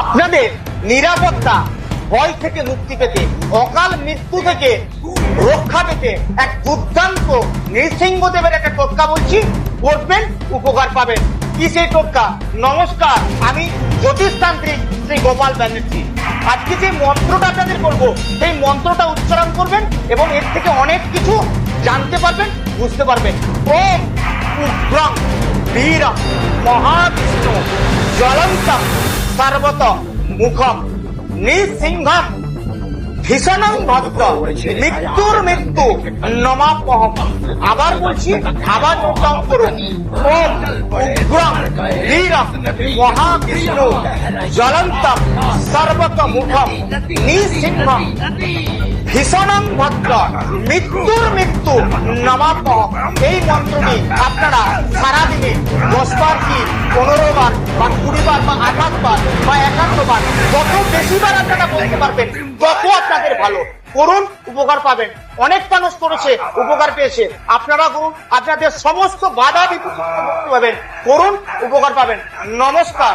আপনাদের নিরাপত্তা, ভয় থেকে মুক্তি পেতে, অকাল মৃত্যু থেকে রক্ষা পেতে এক দুর্দান্ত নৃসিংহদেবের একটা টোটকা বলছি করবেন উপকার পাবেন। কি সেই টোটকা? নমস্কার, আমি জ্যোতিষতান্ত্রিক শ্রী গোপাল ব্যানার্জি। আজকে যে মন্ত্রটা আপনাদের বলব, সেই মন্ত্রটা উচ্চারণ করবেন এবং এর থেকে অনেক কিছু জানতে পারবেন, বুঝতে পারবেন। ওম উগ্রম বীর, মহাবিষ্ণু জ্বলন্তম সর্বত মুখম, নৃসিংহম, ভীষণং ভক্ত। মৃত্যুর মৃত্যু, নমাপহম। আবার বলছি আবার নোটাম করুন ওম উগ্রম বীরম মহাবিষ্ণু, জ্বলন্তম সর্বত মুখম নৃসিংহম। ভীষণং ভদ্র মৃত্যুর মৃত্যু, নমাপহম। এই মন্ত্রটি আপনারা সারাদিনে দশ বার কি, পনেরো বার কুড়ি বা আঠাশ বার বা একান্ন বার যত বেশি বার আপনারা বলতে পারবেন, তত আপনাদের ভালো। করুন, উপকার পাবেন। অনেক মানুষ করেছে, উপকার পেয়েছে। আপনারা করুন, আপনাদের সমস্ত বাধা বিপত্তি পাবেন। করুন, উপকার পাবেন। নমস্কার।